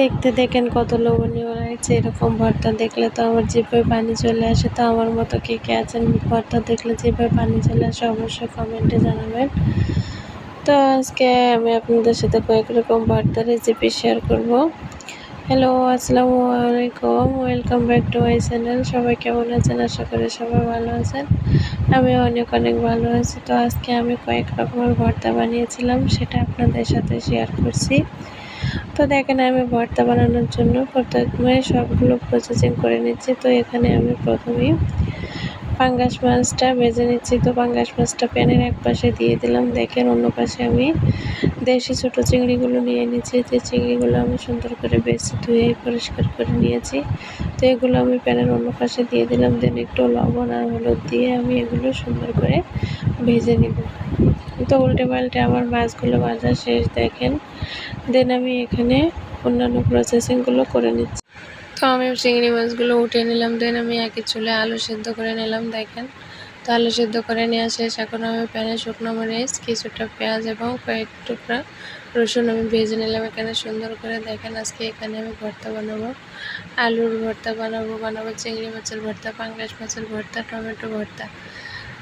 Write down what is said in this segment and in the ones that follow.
দেখতে দেখেন কত লোভনীয় লাগছে, এরকম ভর্তা দেখলে তো আমার জিভে পানি চলে আসে, তো আমার মতো কে কে আছেন ভর্তা দেখলে জিভে পানি চলে আসে অবশ্যই কমেন্টে জানাবেন। তো আজকে আমি আপনাদের সাথে কয়েক রকম ভর্তা রেসিপি শেয়ার করব। হ্যালো আসসালামু আলাইকুম welcome back to my channel সবাই কেমন আছেন? আশা করি সবাই ভালো আছেন। আমি অনেক অনেক ভালো আছি। তো আজকে আমি কয়েক রকমের ভর্তা বানিয়েছিলাম, সেটা আপনাদের সাথে শেয়ার করছি। তো দেখেন, আমি ভর্তা বানানোর জন্য প্রথমে সবগুলো প্রসেসিং করে নিচ্ছি। তো এখানে আমি প্রথমেই পাঙ্গাস মাছটা ভেজে নিচ্ছি। তো পাঙ্গাস মাছটা প্যানের এক পাশে দিয়ে দিলাম। দেখেন অন্য পাশে আমি দেশি ছোটো চিংড়িগুলো নিয়ে নিচ্ছি যে চিংড়িগুলো আমি সুন্দর করে বেছে ধুয়ে পরিষ্কার করে নিয়েছি। তো এগুলো আমি প্যানের অন্য পাশে দিয়ে দিলাম। দেন একটু লবণ আর হলুদ দিয়ে আমি এগুলো সুন্দর করে ভেজে নিব। তো উল্টে পাল্টে আমার মাছগুলো ভাজা শেষ, দেখেন। দেন আমি এখানে অন্যান্য প্রসেসিংগুলো করে নিচ্ছি। তো আমি চিংড়ি মাছগুলো উঠে নিলাম দেন আমি একে চুলে আলু সেদ্ধ করে নিলাম, দেখেন। তো আলু সেদ্ধ করে নেওয়া শেষ, এখন আমি প্যানে শুকনো মরিচ, কিছুটা পেঁয়াজ এবং কয়েক টুকরা রসুন আমি ভেজে নিলাম এখানে সুন্দর করে। দেখেন আজকে এখানে আমি ভর্তা বানাবো। আলুর ভর্তা বানাবো বানাবো চিংড়ি মাছের ভর্তা, পাঙ্গাস মাছের ভর্তা, টমেটো ভর্তা।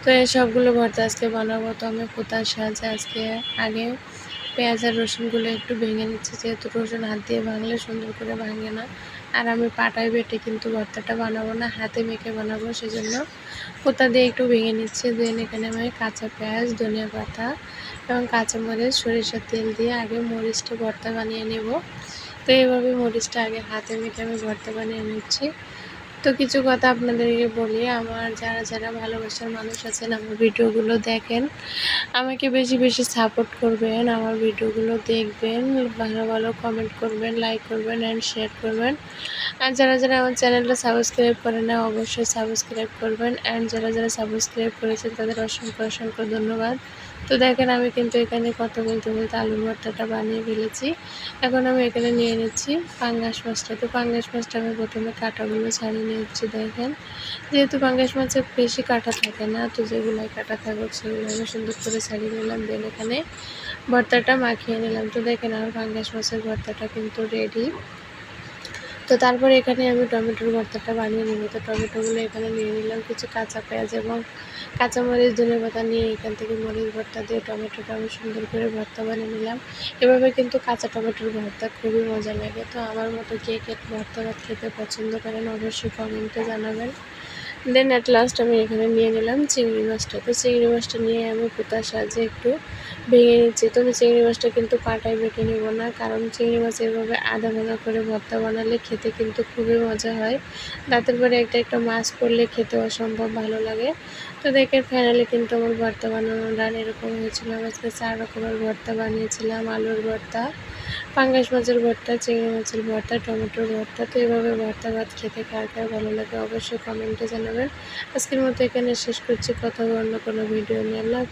তো এই সবগুলো ভর্তা আজকে বানাবো। তো আমি পোতার সাহায্যে আজকে আগে পেঁয়াজ আর রসুনগুলো একটু ভেঙে নিচ্ছি, যেহেতু রসুন হাত দিয়ে ভাঙলে সুন্দর করে ভাঙে না। আর আমি পাটায় বেটে কিন্তু ভর্তাটা বানাবো না, হাতে মেখে বানাবো, সেজন্য পোতা দিয়ে একটু ভেঙে নিচ্ছে। দেন এখানে আমি কাঁচা পেঁয়াজ, ধনিয়া পাতা এবং কাঁচামরিচ, সরিষার তেল দিয়ে আগে মরিচটা ভর্তা বানিয়ে নেব। তো এইভাবে মরিচটা আগে হাতে মেখে আমি ভর্তা বানিয়ে নিচ্ছি। তো কিছু কথা আপনাদেরকে বলি। আমার যারা যারা ভালোবাসার মানুষ আছেন, আমার ভিডিওগুলো দেখেন। আমাকে বেশি বেশি সাপোর্ট করবেন, আমার ভিডিওগুলো দেখবেন, ভালো ভালো কমেন্ট করবেন লাইক করবেন অ্যান্ড শেয়ার করবেন। আর যারা যারা আমার চ্যানেলটা সাবস্ক্রাইব করে না, অবশ্যই সাবস্ক্রাইব করবেন। অ্যান্ড যারা যারা সাবস্ক্রাইব করেছেন, তাদের অসংখ্য অসংখ্য ধন্যবাদ। তো দেখেন আমি কিন্তু এখানে কথা বলতে বলতে আলুর ভর্তাটা বানিয়ে ফেলেছি। এখন আমি এখানে নিয়ে নিচ্ছি পাঙ্গাস মাছটা। তো পাঙ্গাস মাছটা আমি প্রথমে কাঁটাগুলো ছাড়িয়ে নিচ্ছি দেখেন। যেহেতু পাঙ্গাস মাছে বেশি কাটা থাকে না, তো যেগুলো কাটা থাকুক সেগুলো আমি সুন্দর করে ছাড়িয়ে নিলাম। দেন এখানে ভর্তাটা মাখিয়ে নিলাম। তো দেখেন আমার পাঙ্গাস মাছের ভর্তাটা কিন্তু রেডি তো তারপরে এখানে আমি টমেটোর ভর্তাটা বানিয়ে নেব। তো টমেটোগুলো এখানে নিয়ে নিলাম কিছু কাঁচা পেঁয়াজ এবং কাঁচামরিচ ধনে পাতা নিয়ে এখান থেকে মরিচ ভর্তা দিয়ে টমেটোটা আমি সুন্দর করে ভর্তা বানিয়ে নিলাম। এভাবে কিন্তু কাঁচা টমেটোর ভর্তা খুবই মজা লাগে। তো আমার মতো কে কে ভর্তা ভাত খেতে পছন্দ করেন অবশ্যই কমেন্টে জানাবেন। দেন অ্যাট লাস্ট আমি এখানে নিয়ে নিলাম চিংড়ি মাছটা। তো চিংড়ি মাছটা নিয়ে আমি পুতার সাহায্যে একটু ভেঙে নিচ্ছি। তো চিংড়ি মাছটা কিন্তু পাটায় বেটে নেব না, কারণ চিংড়ি মাছ এভাবে আধা ভাঙা করে ভর্তা বানালে খেতে কিন্তু খুবই মজা হয়। দাঁতের পরে একটা একটা মাছ পড়লে খেতে অসম্ভব ভালো লাগে। তো দেখে ফাইনালি কিন্তু আমার ভর্তা বানানো ডান এরকম হয়েছিল। আজকে চার রকমের ভর্তা বানিয়েছিলাম, আলুর ভর্তা পাঙ্গাস মাছের ভর্তা, চিংড়ি মাছের ভর্তা, টমেটোর ভর্তা, তো এভাবে ভর্তা ভাত খেতে কার কার ভালো লাগে অবশ্যই কমেন্টে জানাবেন। আজকের মতো এখানে শেষ করছি, কথা অন্য কোনো ভিডিও নিয়ে। আল্লাহ